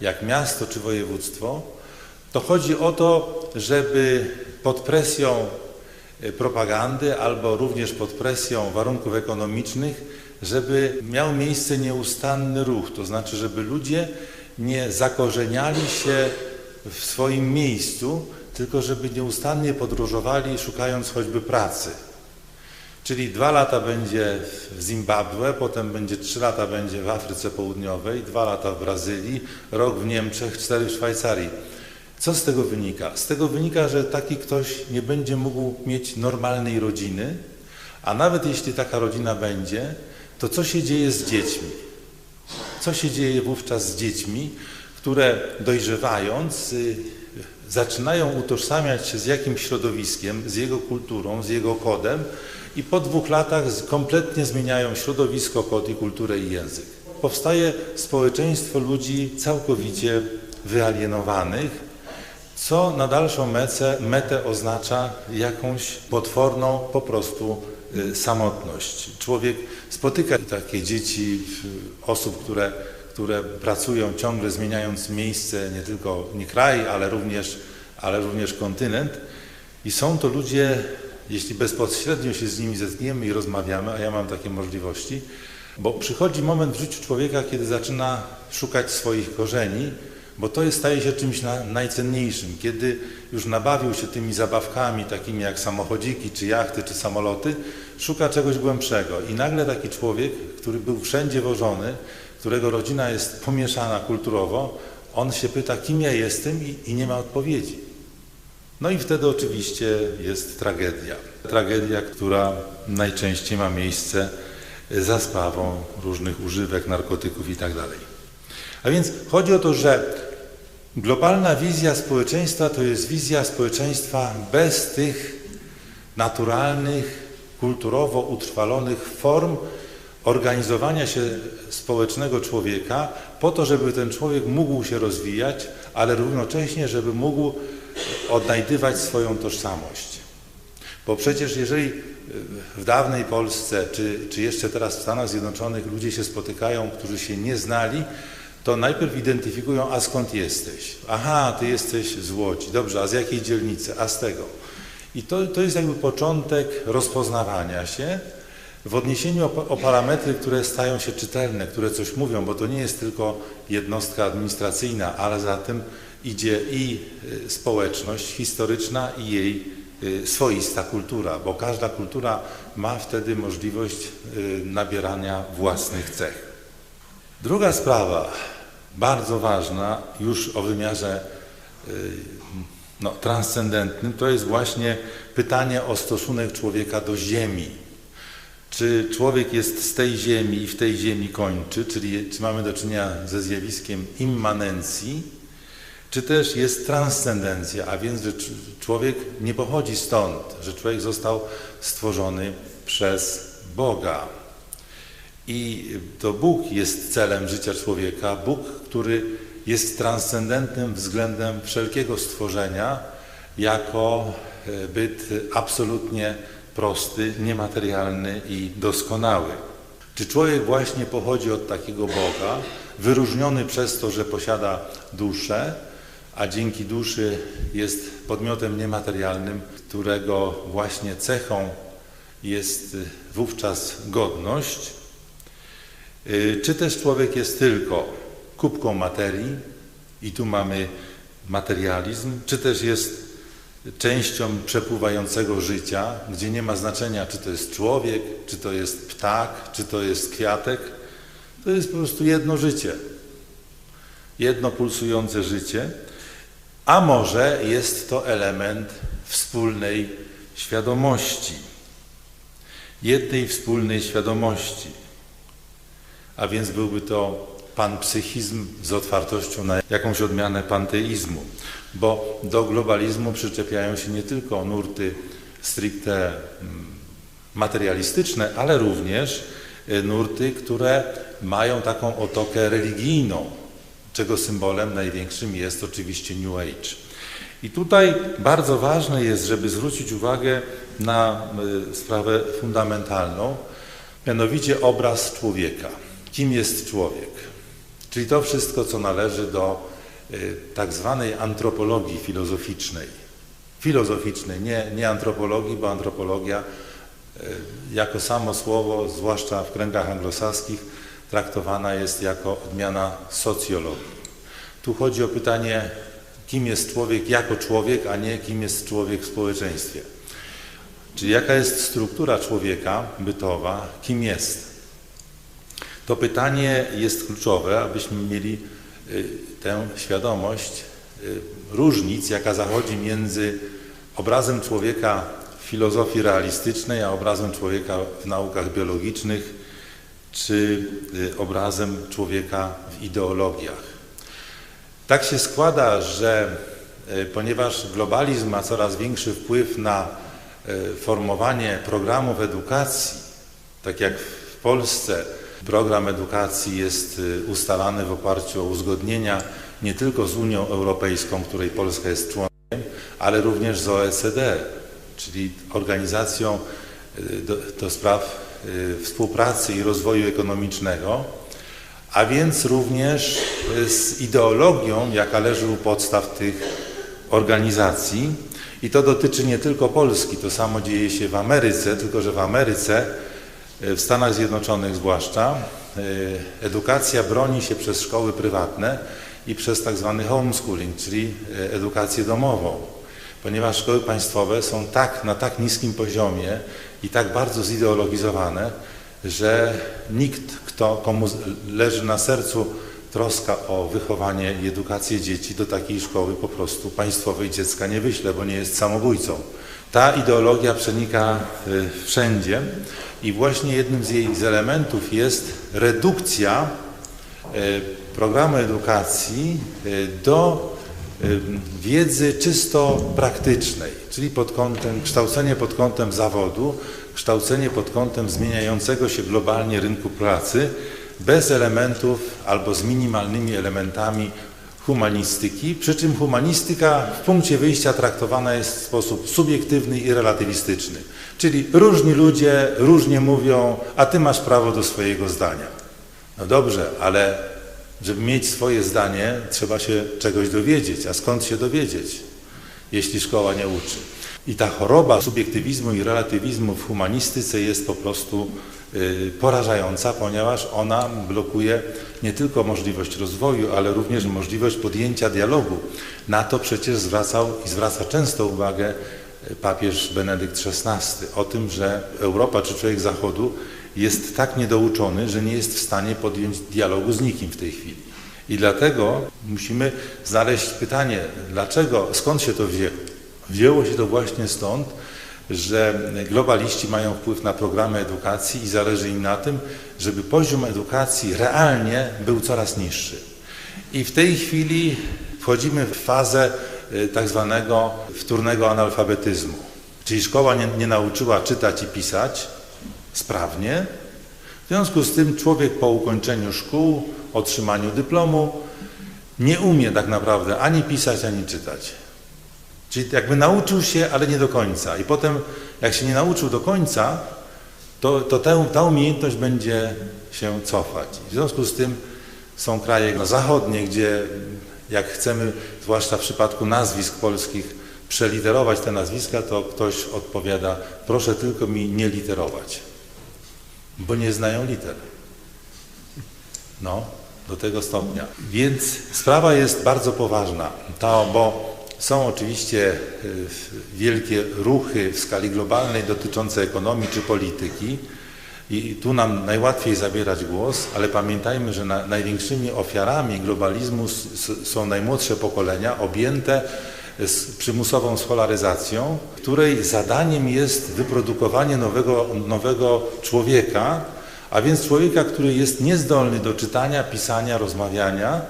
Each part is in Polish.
jak miasto czy województwo, to chodzi o to, żeby pod presją e, propagandy albo również pod presją warunków ekonomicznych, żeby miał miejsce nieustanny ruch, to znaczy, żeby ludzie nie zakorzeniali się w swoim miejscu, tylko żeby nieustannie podróżowali, szukając choćby pracy. Czyli dwa lata będzie w Zimbabwe, potem będzie trzy lata będzie w Afryce Południowej, dwa lata w Brazylii, rok w Niemczech, cztery w Szwajcarii. Co z tego wynika? Z tego wynika, że taki ktoś nie będzie mógł mieć normalnej rodziny, a nawet jeśli taka rodzina będzie, to co się dzieje z dziećmi? Co się dzieje wówczas z dziećmi, które dojrzewając y, zaczynają utożsamiać się z jakimś środowiskiem, z jego kulturą, z jego kodem i po dwóch latach kompletnie zmieniają środowisko, kod i kulturę i język. Powstaje społeczeństwo ludzi całkowicie wyalienowanych, co na dalszą metę, metę oznacza jakąś potworną po prostu y, samotność. Człowiek spotyka takie dzieci, osób, które, które pracują ciągle zmieniając miejsce, nie tylko nie kraj, ale również, ale również kontynent i są to ludzie, jeśli bezpośrednio się z nimi zetkniemy i rozmawiamy, a ja mam takie możliwości, bo przychodzi moment w życiu człowieka, kiedy zaczyna szukać swoich korzeni, bo to jest, staje się czymś na, najcenniejszym. Kiedy już nabawił się tymi zabawkami, takimi jak samochodziki, czy jachty, czy samoloty, szuka czegoś głębszego. I nagle taki człowiek, który był wszędzie wożony, którego rodzina jest pomieszana kulturowo, on się pyta, kim ja jestem i, i nie ma odpowiedzi. No i wtedy oczywiście jest tragedia. Tragedia, która najczęściej ma miejsce za sprawą różnych używek, narkotyków itd. A więc chodzi o to, że globalna wizja społeczeństwa to jest wizja społeczeństwa bez tych naturalnych, kulturowo utrwalonych form organizowania się społecznego człowieka po to, żeby ten człowiek mógł się rozwijać, ale równocześnie, żeby mógł odnajdywać swoją tożsamość. Bo przecież jeżeli w dawnej Polsce, czy, czy jeszcze teraz w Stanach Zjednoczonych ludzie się spotykają, którzy się nie znali, to najpierw identyfikują, a skąd jesteś? Aha, ty jesteś z Łodzi. Dobrze, a z jakiej dzielnicy? A z tego. I to, to jest jakby początek rozpoznawania się w odniesieniu o, o parametry, które stają się czytelne, które coś mówią, bo to nie jest tylko jednostka administracyjna, ale za tym idzie i y, społeczność historyczna i jej y, swoista kultura, bo każda kultura ma wtedy możliwość y, nabierania własnych cech. Druga sprawa, bardzo ważna, już o wymiarze no, transcendentnym, to jest właśnie pytanie o stosunek człowieka do ziemi. Czy człowiek jest z tej ziemi i w tej ziemi kończy, czyli czy mamy do czynienia ze zjawiskiem immanencji, czy też jest transcendencja, a więc, że człowiek nie pochodzi stąd, że człowiek został stworzony przez Boga. I to Bóg jest celem życia człowieka, Bóg, który jest transcendentnym względem wszelkiego stworzenia, jako e, byt absolutnie prosty, niematerialny i doskonały. Czy człowiek właśnie pochodzi od takiego Boga, wyróżniony przez to, że posiada duszę, a dzięki duszy jest podmiotem niematerialnym, którego właśnie cechą jest wówczas godność, y, czy też człowiek jest tylko kubką materii i tu mamy materializm, czy też jest częścią przepływającego życia, gdzie nie ma znaczenia, czy to jest człowiek, czy to jest ptak, czy to jest kwiatek. To jest po prostu jedno życie. Jedno pulsujące życie. A może jest to element wspólnej świadomości. Jednej wspólnej świadomości. A więc byłby to panpsychizm z otwartością na jakąś odmianę panteizmu, bo do globalizmu przyczepiają się nie tylko nurty stricte mm, materialistyczne, ale również e, nurty, które mają taką otokę religijną, czego symbolem największym jest oczywiście New Age. I tutaj bardzo ważne jest, żeby zwrócić uwagę na e, sprawę fundamentalną, mianowicie obraz człowieka. Kim jest człowiek? Czyli to wszystko, co należy do y, tak zwanej antropologii filozoficznej. Filozoficznej, nie, nie antropologii, bo antropologia y, jako samo słowo, zwłaszcza w kręgach anglosaskich, traktowana jest jako odmiana socjologii. Tu chodzi o pytanie, kim jest człowiek jako człowiek, a nie kim jest człowiek w społeczeństwie. Czyli jaka jest struktura człowieka bytowa, kim jest. To pytanie jest kluczowe, abyśmy mieli y, tę świadomość y, różnic, jaka zachodzi między obrazem człowieka w filozofii realistycznej, a obrazem człowieka w naukach biologicznych, czy y, obrazem człowieka w ideologiach. Tak się składa, że ponieważ globalizm ma coraz większy wpływ na formowanie programów edukacji, tak jak w Polsce Program edukacji jest y, ustalany w oparciu o uzgodnienia nie tylko z Unią Europejską, której Polska jest członkiem, ale również z OECD, czyli organizacją y, do, do spraw y, współpracy i rozwoju ekonomicznego, a więc również z ideologią, jaka leży u podstaw tych organizacji. I to dotyczy nie tylko Polski, to samo dzieje się w Ameryce, tylko że w Ameryce w Stanach Zjednoczonych zwłaszcza e, edukacja broni się przez szkoły prywatne i przez tak zwany homeschooling, czyli e, edukację domową. Ponieważ szkoły państwowe są tak, na tak niskim poziomie i tak bardzo zideologizowane, że nikt, kto, komu leży na sercu troska o wychowanie i edukację dzieci, do takiej szkoły po prostu państwowej dziecka nie wyśle, bo nie jest samobójcą. Ta ideologia przenika e, wszędzie i właśnie jednym z jej elementów jest redukcja e, programu edukacji e, do wiedzy czysto praktycznej, czyli pod kątem, kształcenie pod kątem zawodu, kształcenie pod kątem zmieniającego się globalnie rynku pracy, bez elementów albo z minimalnymi elementami humanistyki, przy czym humanistyka w punkcie wyjścia traktowana jest w sposób subiektywny i relatywistyczny. Czyli różni ludzie różnie mówią, a ty masz prawo do swojego zdania. No dobrze, ale żeby mieć swoje zdanie, trzeba się czegoś dowiedzieć. A skąd się dowiedzieć, jeśli szkoła nie uczy? I ta choroba subiektywizmu i relatywizmu w humanistyce jest po prostu y, porażająca, ponieważ ona blokuje nie tylko możliwość rozwoju, ale również możliwość podjęcia dialogu. Na to przecież zwracał i zwraca często uwagę papież Benedykt XVI o tym, że Europa czy człowiek Zachodu jest tak niedouczony, że nie jest w stanie podjąć dialogu z nikim w tej chwili. I dlatego musimy znaleźć pytanie, dlaczego, skąd się to wzięło? Wzięło się to właśnie stąd, że globaliści mają wpływ na programy edukacji i zależy im na tym, żeby poziom edukacji realnie był coraz niższy. I w tej chwili wchodzimy w fazę Y, tak zwanego wtórnego analfabetyzmu. Czyli szkoła nie, nie nauczyła czytać i pisać sprawnie. W związku z tym człowiek po ukończeniu szkół, otrzymaniu dyplomu nie umie tak naprawdę ani pisać, ani czytać. Czyli jakby nauczył się, ale nie do końca. I potem, jak się nie nauczył do końca, to, to tę, ta umiejętność będzie się cofać. W związku z tym są kraje zachodnie, gdzie jak chcemy, zwłaszcza w przypadku nazwisk polskich, przeliterować te nazwiska, to ktoś odpowiada, proszę tylko mi nie literować, bo nie znają liter. No, do tego stopnia. Więc sprawa jest bardzo poważna, to, bo są oczywiście y, wielkie ruchy w skali globalnej dotyczące ekonomii czy polityki, i tu nam najłatwiej zabierać głos, ale pamiętajmy, że na, największymi ofiarami globalizmu są najmłodsze pokolenia objęte z przymusową scholaryzacją, której zadaniem jest wyprodukowanie nowego, nowego człowieka, a więc człowieka, który jest niezdolny do czytania, pisania, rozmawiania,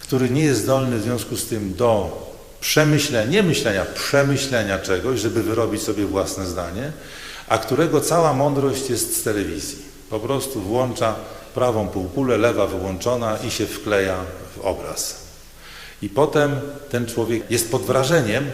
który nie jest zdolny w związku z tym do przemyślenia, nie myślenia, przemyślenia czegoś, żeby wyrobić sobie własne zdanie, a którego cała mądrość jest z telewizji. Po prostu włącza prawą półkulę, lewa wyłączona i się wkleja w obraz. I potem ten człowiek jest pod wrażeniem,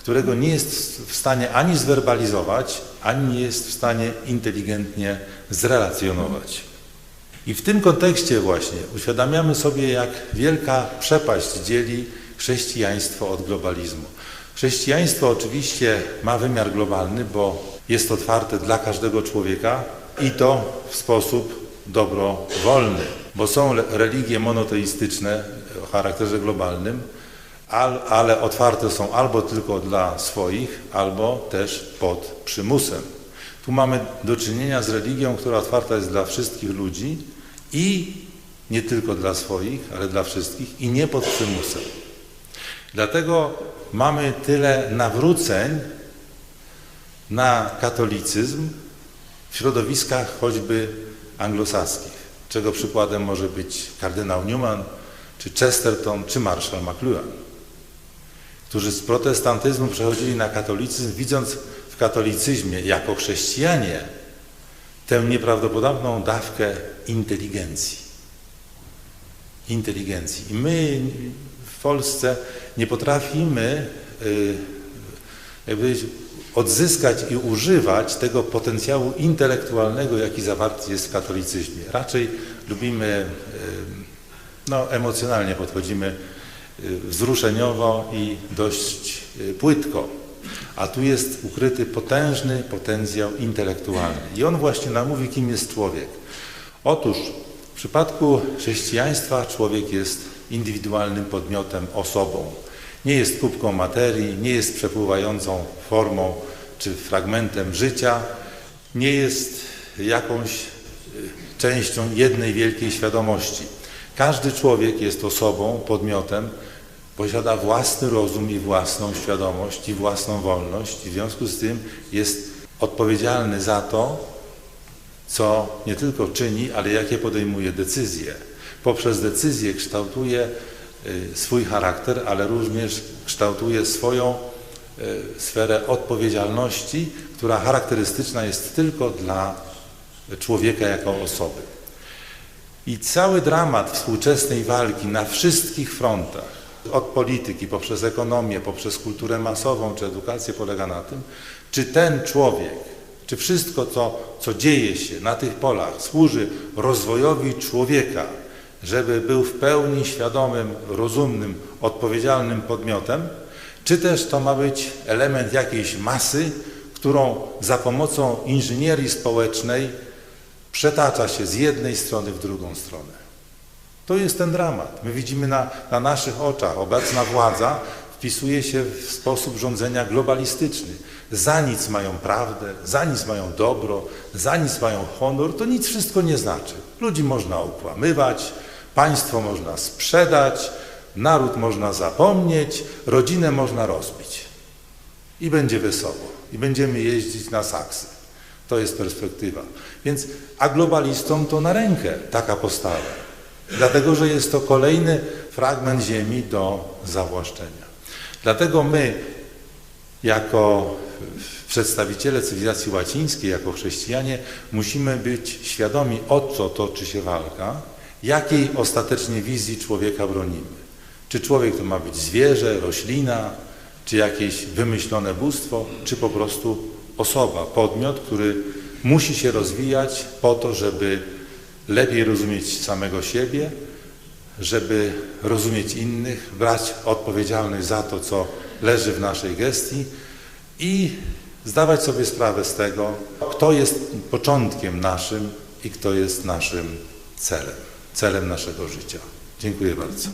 którego nie jest w stanie ani zwerbalizować, ani nie jest w stanie inteligentnie zrelacjonować. I w tym kontekście właśnie uświadamiamy sobie, jak wielka przepaść dzieli chrześcijaństwo od globalizmu. Chrześcijaństwo oczywiście ma wymiar globalny, bo jest otwarte dla każdego człowieka i to w sposób dobrowolny, bo są religie monoteistyczne o charakterze globalnym, ale otwarte są albo tylko dla swoich, albo też pod przymusem. Tu mamy do czynienia z religią, która otwarta jest dla wszystkich ludzi i nie tylko dla swoich, ale dla wszystkich i nie pod przymusem. Dlatego mamy tyle nawróceń na katolicyzm w środowiskach choćby anglosaskich, czego przykładem może być kardynał Newman, czy Chesterton, czy marszał McLuhan, którzy z protestantyzmu przechodzili na katolicyzm, widząc w katolicyzmie jako chrześcijanie tę nieprawdopodobną dawkę inteligencji. Inteligencji. I my w Polsce nie potrafimy y, jakby odzyskać i używać tego potencjału intelektualnego, jaki zawarty jest w katolicyzmie. Raczej lubimy, y, no emocjonalnie podchodzimy y, wzruszeniowo i dość płytko. A tu jest ukryty potężny potencjał intelektualny. I on właśnie nam mówi, kim jest człowiek. Otóż w przypadku chrześcijaństwa człowiek jest indywidualnym podmiotem, osobą. Nie jest kubką materii, nie jest przepływającą formą czy fragmentem życia, nie jest jakąś y, częścią jednej wielkiej świadomości. Każdy człowiek jest osobą, podmiotem, posiada własny rozum i własną świadomość i własną wolność i w związku z tym jest odpowiedzialny za to, co nie tylko czyni, ale jakie podejmuje decyzje. Poprzez decyzje kształtuje y, swój charakter, ale również kształtuje swoją y, sferę odpowiedzialności, która charakterystyczna jest tylko dla człowieka jako osoby. I cały dramat współczesnej walki na wszystkich frontach, od polityki, poprzez ekonomię, poprzez kulturę masową czy edukację polega na tym, czy ten człowiek, czy wszystko, co, co dzieje się na tych polach służy rozwojowi człowieka, żeby był w pełni świadomym, rozumnym, odpowiedzialnym podmiotem, czy też to ma być element jakiejś masy, którą za pomocą inżynierii społecznej przetacza się z jednej strony w drugą stronę. To jest ten dramat. My widzimy na, na naszych oczach, obecna władza wpisuje się w sposób rządzenia globalistyczny. Za nic mają prawdę, za nic mają dobro, za nic mają honor, to nic wszystko nie znaczy. Ludzi można okłamywać, państwo można sprzedać, naród można zapomnieć, rodzinę można rozbić. I będzie wesoło. I będziemy jeździć na saksy. To jest perspektywa. Więc, a globalistom to na rękę taka postawa dlatego że jest to kolejny fragment ziemi do zawłaszczenia. Dlatego my, jako przedstawiciele cywilizacji łacińskiej, jako chrześcijanie, musimy być świadomi, o co toczy się walka, jakiej ostatecznie wizji człowieka bronimy. Czy człowiek to ma być zwierzę, roślina, czy jakieś wymyślone bóstwo, czy po prostu osoba, podmiot, który musi się rozwijać po to, żeby lepiej rozumieć samego siebie, żeby rozumieć innych, brać odpowiedzialność za to, co leży w naszej gestii i zdawać sobie sprawę z tego, kto jest początkiem naszym i kto jest naszym celem, celem naszego życia. Dziękuję bardzo.